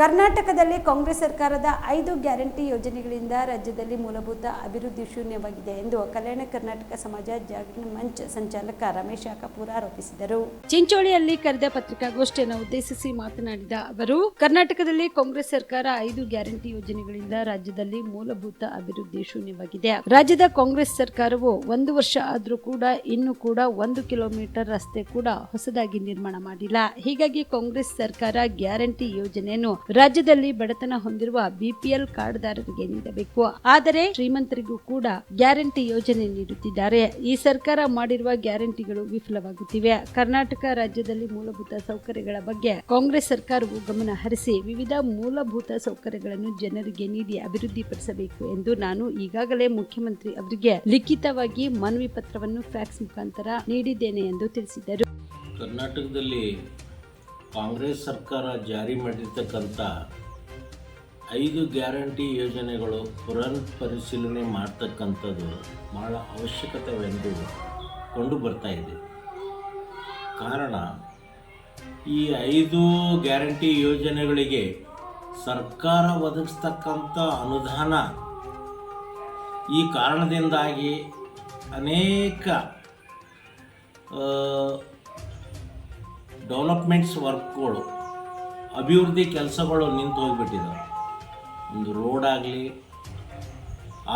ಕರ್ನಾಟಕದಲ್ಲಿ ಕಾಂಗ್ರೆಸ್ ಸರ್ಕಾರದ ಐದು ಗ್ಯಾರಂಟಿ ಯೋಜನೆಗಳಿಂದ ರಾಜ್ಯದಲ್ಲಿ ಮೂಲಭೂತ ಅಭಿವೃದ್ಧಿ ಶೂನ್ಯವಾಗಿದೆ ಎಂದು ಕಲ್ಯಾಣ ಕರ್ನಾಟಕ ಸಮಾಜ ಜಾಗರಣ ಮಂಚ್ ಸಂಚಾಲಕ ರಮೇಶ ಕಪೂರ್ ಆರೋಪಿಸಿದರು. ಚಿಂಚೋಳಿಯಲ್ಲಿ ಕರೆದ ಪತ್ರಿಕಾಗೋಷ್ಠಿಯನ್ನು ಉದ್ದೇಶಿಸಿ ಮಾತನಾಡಿದ ಅವರು, ಕರ್ನಾಟಕದಲ್ಲಿ ಕಾಂಗ್ರೆಸ್ ಸರ್ಕಾರ ಐದು ಗ್ಯಾರಂಟಿ ಯೋಜನೆಗಳಿಂದ ರಾಜ್ಯದಲ್ಲಿ ಮೂಲಭೂತ ಅಭಿವೃದ್ಧಿ ಶೂನ್ಯವಾಗಿದೆ. ರಾಜ್ಯದ ಕಾಂಗ್ರೆಸ್ ಸರ್ಕಾರವು ಒಂದು ವರ್ಷ ಆದರೂ ಕೂಡ ಇನ್ನೂ ಕೂಡ ಒಂದು ಕಿಲೋಮೀಟರ್ ರಸ್ತೆ ಕೂಡ ಹೊಸದಾಗಿ ನಿರ್ಮಾಣ ಮಾಡಿಲ್ಲ. ಹೀಗಾಗಿ ಕಾಂಗ್ರೆಸ್ ಸರ್ಕಾರ ಗ್ಯಾರಂಟಿ ಯೋಜನೆಯನ್ನು ರಾಜ್ಯದಲ್ಲಿ ಬಡತನ ಹೊಂದಿರುವ ಬಿಪಿಎಲ್ ಕಾರ್ಡ್ದಾರರಿಗೆ ನೀಡಬೇಕು. ಆದರೆ ಶ್ರೀಮಂತರಿಗೂ ಕೂಡ ಗ್ಯಾರಂಟಿ ಯೋಜನೆ ನೀಡುತ್ತಿದ್ದಾರೆ. ಈ ಸರ್ಕಾರ ಮಾಡಿರುವ ಗ್ಯಾರಂಟಿಗಳು ವಿಫಲವಾಗುತ್ತಿವೆ. ಕರ್ನಾಟಕ ರಾಜ್ಯದಲ್ಲಿ ಮೂಲಭೂತ ಸೌಕರ್ಯಗಳ ಬಗ್ಗೆ ಕಾಂಗ್ರೆಸ್ ಸರ್ಕಾರವು ಗಮನ ಹರಿಸಿ ವಿವಿಧ ಮೂಲಭೂತ ಸೌಕರ್ಯಗಳನ್ನು ಜನರಿಗೆ ನೀಡಿ ಅಭಿವೃದ್ಧಿಪಡಿಸಬೇಕು ಎಂದು ನಾನು ಈಗಾಗಲೇ ಮುಖ್ಯಮಂತ್ರಿ ಅವರಿಗೆ ಲಿಖಿತವಾಗಿ ಮನವಿ ಪತ್ರವನ್ನು ಫ್ಯಾಕ್ಸ್ ಮುಖಾಂತರ ನೀಡಿದ್ದೇನೆ ಎಂದು ತಿಳಿಸಿದರು. ಕರ್ನಾಟಕದಲ್ಲಿ ಕಾಂಗ್ರೆಸ್ ಸರ್ಕಾರ ಜಾರಿ ಮಾಡಿರ್ತಕ್ಕಂಥ ಐದು ಗ್ಯಾರಂಟಿ ಯೋಜನೆಗಳು ಪುನರ್ ಪರಿಶೀಲನೆ ಮಾಡ್ತಕ್ಕಂಥದ್ದು ಭಾಳ ಅವಶ್ಯಕತೆವೆಂದು ಕಂಡು ಬರ್ತಾ ಇದೆ. ಕಾರಣ, ಈ ಐದು ಗ್ಯಾರಂಟಿ ಯೋಜನೆಗಳಿಗೆ ಸರ್ಕಾರ ಒದಗಿಸ್ತಕ್ಕಂಥ ಅನುದಾನ ಈ ಕಾರಣದಿಂದಾಗಿ ಅನೇಕ ಡೆವಲಪ್ಮೆಂಟ್ಸ್ ವರ್ಕ್ಗಳು, ಅಭಿವೃದ್ಧಿ ಕೆಲಸಗಳು ನಿಂತು ಹೋಗಿಬಿಟ್ಟಿದ್ದಾವೆ ಒಂದು ರೋಡ್ ಆಗಲಿ,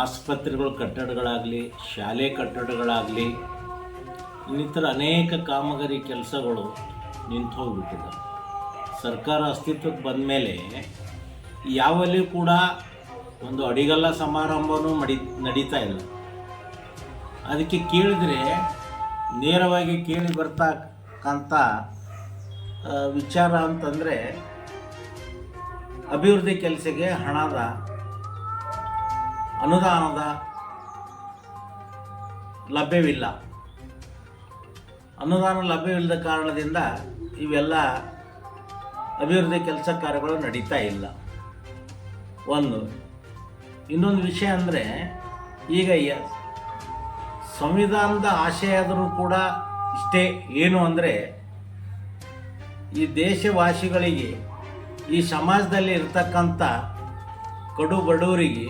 ಆಸ್ಪತ್ರೆಗಳ, ಕಟ್ಟಡಗಳಾಗಲಿ, ಶಾಲೆ ಕಟ್ಟಡಗಳಾಗಲಿ, ಇನ್ನಿತರ ಅನೇಕ ಕಾಮಗಾರಿ ಕೆಲಸಗಳು ನಿಂತು ಹೋಗಿಬಿಟ್ಟಿದ್ದಾವೆ ಸರ್ಕಾರ ಅಸ್ತಿತ್ವಕ್ಕೆ ಬಂದ ಮೇಲೆ ಯಾವಲ್ಲಿ ಕೂಡ ಒಂದು ಅಡಿಗಲ್ಲ ಸಮಾರಂಭವೂ ಮಡಿ, ನಡೀತಾ ಇಲ್ಲ. ಅದಕ್ಕೆ ಕೇಳಿದರೆ ನೇರವಾಗಿ ಕೇಳಿ ಬರ್ತಕ್ಕಂಥ ವಿಚಾರ ಅಂತಂದರೆ ಅಭಿವೃದ್ಧಿ ಕೆಲಸಕ್ಕೆ ಹಣದ, ಅನುದಾನದ ಲಭ್ಯವಿಲ್ಲ. ಅನುದಾನ ಲಭ್ಯವಿಲ್ಲದ ಕಾರಣದಿಂದ ಇವೆಲ್ಲ ಅಭಿವೃದ್ಧಿ ಕೆಲಸ ಕಾರ್ಯಗಳು ನಡೀತಾ ಇಲ್ಲ. ಒಂದು. ಇನ್ನೊಂದು ವಿಷಯ ಅಂದರೆ, ಈಗ ಸಂವಿಧಾನದ ಆಶಯ ಆದರೂ ಕೂಡ ಇಷ್ಟೇ. ಏನು ಅಂದರೆ ಈ ದೇಶವಾಸಿಗಳಿಗೆ, ಈ ಸಮಾಜದಲ್ಲಿ ಇರ್ತಕ್ಕಂಥ ಕಡು ಬಡವರಿಗೆ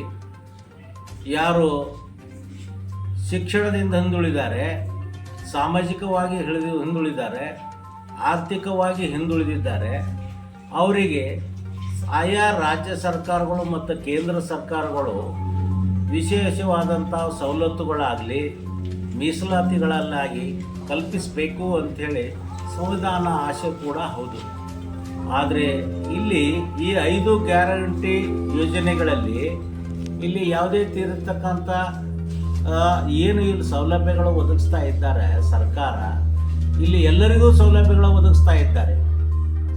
ಯಾರು ಶಿಕ್ಷಣದಿಂದ ಹಿಂದುಳಿದ್ದಾರೆ ಸಾಮಾಜಿಕವಾಗಿ ಹಿಡಿದು ಹಿಂದುಳಿದ್ದಾರೆ ಆರ್ಥಿಕವಾಗಿ ಹಿಂದುಳಿದಿದ್ದಾರೆ, ಅವರಿಗೆ ಆಯಾ ರಾಜ್ಯ ಸರ್ಕಾರಗಳು ಮತ್ತು ಕೇಂದ್ರ ಸರ್ಕಾರಗಳು ವಿಶೇಷವಾದಂಥ ಸವಲತ್ತುಗಳಾಗಲಿ, ಮೀಸಲಾತಿಗಳಲ್ಲಾಗಿ ಕಲ್ಪಿಸಬೇಕು ಅಂಥೇಳಿ ಸಂವಿಧಾನ ಆಶೆ ಕೂಡ ಹೌದು. ಆದರೆ ಇಲ್ಲಿ ಈ ಐದು ಗ್ಯಾರಂಟಿ ಯೋಜನೆಗಳಲ್ಲಿ ಇಲ್ಲಿ ಯಾವುದೇ ತೀರಿರ್ತಕ್ಕಂಥ ಆ, ಏನು ಇಲ್ಲಿ ಸೌಲಭ್ಯಗಳು ಒದಗಿಸ್ತಾ ಇದ್ದಾರೆ ಸರ್ಕಾರ ಇಲ್ಲಿ ಎಲ್ಲರಿಗೂ ಸೌಲಭ್ಯಗಳು ಒದಗಿಸ್ತಾ ಇದ್ದಾರೆ.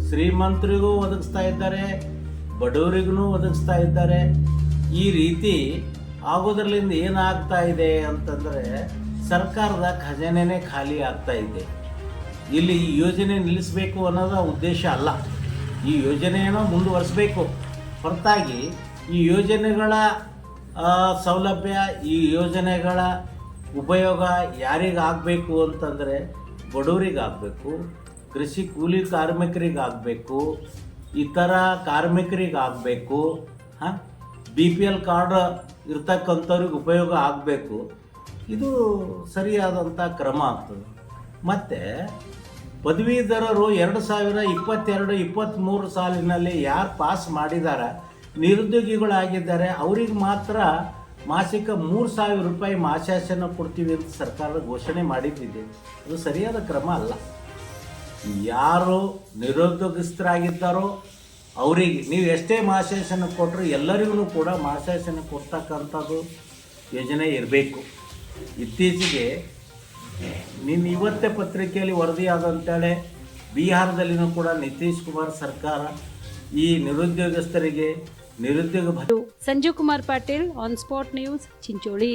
ಶ್ರೀಮಂತರಿಗೂ ಒದಗಿಸ್ತಾ ಇದ್ದಾರೆ ಬಡವರಿಗೂ ಒದಗಿಸ್ತಾ ಇದ್ದಾರೆ. ಈ ರೀತಿ ಆಗೋದ್ರಲ್ಲಿಂದ ಏನಾಗ್ತಾ ಇದೆ ಅಂತಂದರೆ ಸರ್ಕಾರದ ಖಜಾನೆನೇ ಖಾಲಿ ಆಗ್ತಾ ಇದೆ. ಇಲ್ಲಿ ಈ ಯೋಜನೆ ನಿಲ್ಲಿಸಬೇಕು ಅನ್ನೋದು ಉದ್ದೇಶ ಅಲ್ಲ. ಈ ಯೋಜನೆಯನ್ನು ಮುಂದುವರಿಸಬೇಕು. ಹೊರತಾಗಿ ಈ ಯೋಜನೆಗಳ ಸೌಲಭ್ಯ, ಈ ಯೋಜನೆಗಳ ಉಪಯೋಗ ಯಾರಿಗಾಗಬೇಕು ಅಂತಂದರೆ ಬಡವರಿಗಾಗಬೇಕು, ಕೃಷಿ ಕೂಲಿ ಕಾರ್ಮಿಕರಿಗಾಗಬೇಕು, ಇತರ ಕಾರ್ಮಿಕರಿಗಾಗಬೇಕು, ಹಾಂ? ಬಿ ಪಿ ಎಲ್ ಕಾರ್ಡ್ ಇರ್ತಕ್ಕಂಥವ್ರಿಗೆ ಉಪಯೋಗ ಆಗಬೇಕು. ಇದು ಸರಿಯಾದಂಥ ಕ್ರಮ ಆಗ್ತದೆ. ಮತ್ತು ಪದವೀಧರರು ಎರಡು ಸಾವಿರ ಇಪ್ಪತ್ತೆರಡು ಇಪ್ಪತ್ತ್ಮೂರು ಸಾಲಿನಲ್ಲಿ ಯಾರು ಪಾಸ್ ಮಾಡಿದ್ದಾರೆ ನಿರುದ್ಯೋಗಿಗಳಾಗಿದ್ದಾರೆ, ಅವ್ರಿಗೆ ಮಾತ್ರ ಮಾಸಿಕ ಮೂರು ಸಾವಿರ ರೂಪಾಯಿ ಮಾಸಾಶನ ಕೊಡ್ತೀವಿ ಅಂತ ಸರ್ಕಾರ ಘೋಷಣೆ ಮಾಡಿದ್ದಿದೆ ಅದು ಸರಿಯಾದ ಕ್ರಮ ಅಲ್ಲ. ಯಾರು ನಿರುದ್ಯೋಗಸ್ಥರಾಗಿದ್ದಾರೋ, ಅವರಿಗೆ ನೀವು ಎಷ್ಟೇ ಮಾಸಾಶನ ಕೊಟ್ಟರು ಎಲ್ಲರಿಗೂ ಕೂಡ ಮಾಸಾಶನ ಕೊಡ್ತಕ್ಕಂಥದ್ದು ಯೋಜನೆ ಇರಬೇಕು. ಇತ್ತೀಚೆಗೆ ನಿನ್ನ ಇವತ್ತೇ ಪತ್ರಿಕೆಯಲ್ಲಿ ವರದಿಯಾದಂತೇಳಿ ಬಿಹಾರದಲ್ಲಿನೂ ಕೂಡ ನಿತೀಶ್ ಕುಮಾರ್ ಸರ್ಕಾರ ಈ ನಿರುದ್ಯೋಗಸ್ಥರಿಗೆ ನಿರುದ್ಯೋಗ Sanjeev Kumar Patil on spot news Chincholi.